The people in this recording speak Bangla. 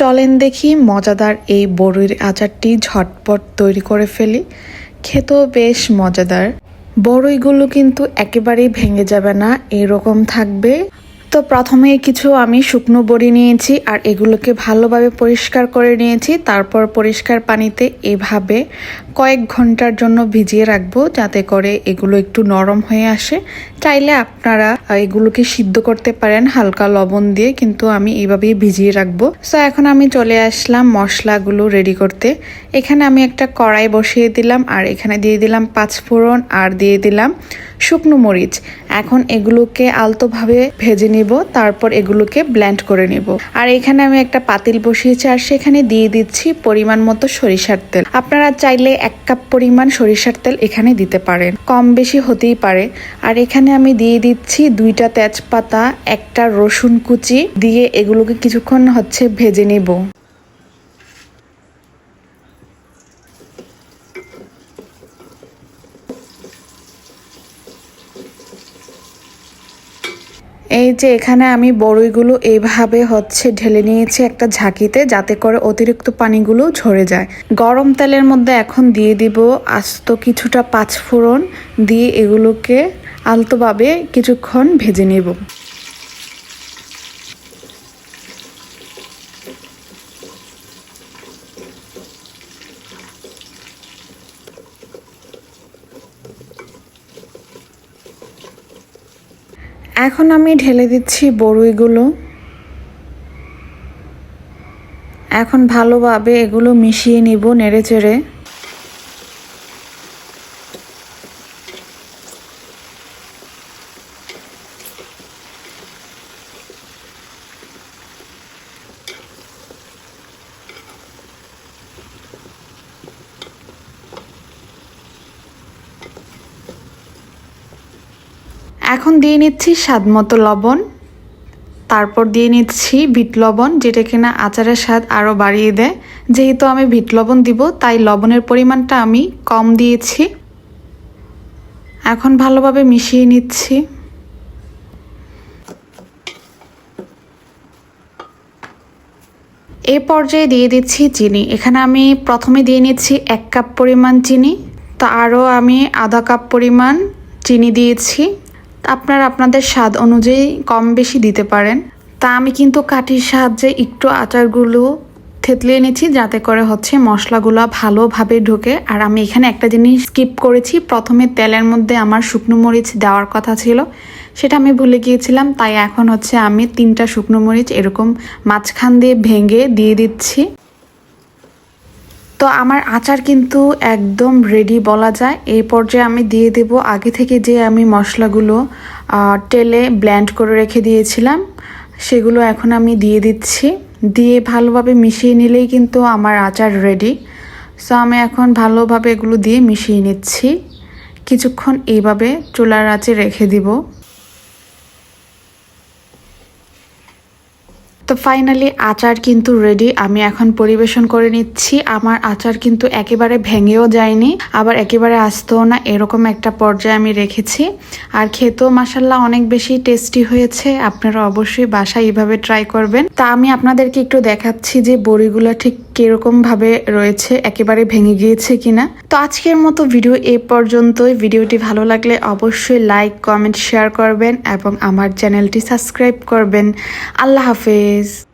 চলেন দেখি মজাদার এই বড়ির আচারটি ঝটপট তৈরি করে ফেলি। খেতেও বেশ মজাদার। বড়ইগুলো কিন্তু একেবারেই ভেঙে যাবে না, এরকম থাকবে। তো প্রথমে কিছু আমি শুকনো বড়ি নিয়েছি আর এগুলোকে ভালোভাবে পরিষ্কার করে নিয়েছি। তারপর পরিষ্কার পানিতে এভাবে কয়েক ঘণ্টার জন্য ভিজিয়ে রাখব যাতে করে এগুলো একটু নরম হয়ে আসে। চাইলে আপনারা এগুলোকে সিদ্ধ করতে পারেন হালকা লবণ দিয়ে, কিন্তু আমি এইভাবেই ভিজিয়ে রাখব। সো এখন আমি চলে আসলাম মশলাগুলো রেডি করতে। এখানে আমি একটা কড়াই বসিয়ে দিলাম আর এখানে দিয়ে দিলাম পাঁচফোড়ন আর দিয়ে দিলাম শুকনো মরিচ। এখন এগুলোকে আলতোভাবে ভেজে নিব, তারপর এগুলোকে ব্ল্যান্ড করে নিব। আর এখানে আমি একটা পাতিল বসিয়েছি, আর সেখানে দিয়ে দিচ্ছি পরিমাণ মতো সরিষার তেল। আপনারা চাইলে এক কাপ পরিমাণ সরিষার তেল এখানে দিতে পারেন। কম বেশি হতেই পারে। আর এখানে আমি দিয়ে দিচ্ছি দুইটা তেজপাতা, একটা রসুন কুচি, দিয়ে এগুলোকে কিছুক্ষণ হচ্ছে ভেজে নিব। এই যে এখানে আমি বড়ইগুলো এইভাবে হচ্ছে ঢেলে নিয়েছি একটা ঝাঁকিতে যাতে করে অতিরিক্ত পানিগুলো ঝরে যায়। গরম তেলের মধ্যে এখন দিয়ে দিব আস্ত কিছুটা পাঁচফোড়ন, দিয়ে এগুলোকে আলতোভাবে কিছুক্ষণ ভেজে নেব। এখন আমি ঢেলে দিচ্ছি বড়ইগুলো। এখন ভালোভাবে এগুলো মিশিয়ে নিব নেড়ে চেড়ে এখন দিয়ে নিচ্ছি স্বাদ মতো লবণ। তারপর দিয়ে নিচ্ছি বিট লবণ, যেটা কিনা আচারের স্বাদ আরও বাড়িয়ে দেয়। যেহেতু আমি বিট লবণ দিব, তাই লবণের পরিমাণটা আমি কম দিয়েছি। এখন ভালোভাবে মিশিয়ে নিচ্ছি। এ পর্যায়ে দিয়ে দিচ্ছি চিনি। এখানে আমি প্রথমে দিয়ে নিচ্ছি এক কাপ পরিমাণ চিনি। তা আরও আমি আধা কাপ পরিমাণ চিনি দিয়েছি। আপনারা আপনাদের স্বাদ অনুযায়ী কম বেশি দিতে পারেন। তা আমি কিন্তু কাঠির সাহায্যে একটু আচারগুলো থেতলিয়ে নিচ্ছি যাতে করে হচ্ছে মশলাগুলো ভালোভাবে ঢোকে। আর আমি এখানে একটা জিনিস স্কিপ করেছি। প্রথমে তেলের মধ্যে আমার শুকনো মরিচ দেওয়ার কথা ছিল। সেটা আমি ভুলে গিয়েছিলাম, তাই এখন হচ্ছে আমি তিনটা শুকনো মরিচ এরকম মাঝখান দিয়ে ভেঙে দিয়ে দিচ্ছি। তো আমার আচার কিন্তু একদম রেডি বলা যায়। এই পর্যায়ে আমি দিয়ে দেব আগে থেকে যে আমি মশলাগুলো টেলে ব্ল্যান্ড করে রেখে দিয়েছিলাম, সেগুলো এখন আমি দিয়ে দিচ্ছি। দিয়ে ভালোভাবে মিশিয়ে নিলেই কিন্তু আমার আচার রেডি সো আমি এখন ভালোভাবে এগুলো দিয়ে মিশিয়ে নিচ্ছি। কিছুক্ষণ এইভাবে চুলার আঁচে রেখে দিব। তো ফাইনালি আচার কিন্তু রেডি আমি এখন পরিবেশন করে নিচ্ছি। আমার আচার কিন্তু একেবারে ভেঙেও যায়নি, আবার একেবারে আসতেও না, এরকম একটা পর্যায়ে আমি রেখেছি। আর খেতেও মাসাল্লাহ অনেক বেশি টেস্টি হয়েছে। আপনারা অবশ্যই বাসায় এইভাবে ট্রাই করবেন। তা আমি আপনাদেরকে একটু দেখাচ্ছি যে বড়িগুলো ঠিক কীরকম ভাবে রয়েছে, একেবারে ভেঙে গিয়েছে কিনা। তো আজকের মতো ভিডিও এ পর্যন্তই। ভিডিওটি ভালো লাগলে অবশ্যই লাইক কমেন্ট শেয়ার করবেন এবং আমার চ্যানেলটি সাবস্ক্রাইব করবেন। আল্লাহ হাফেজ। guys.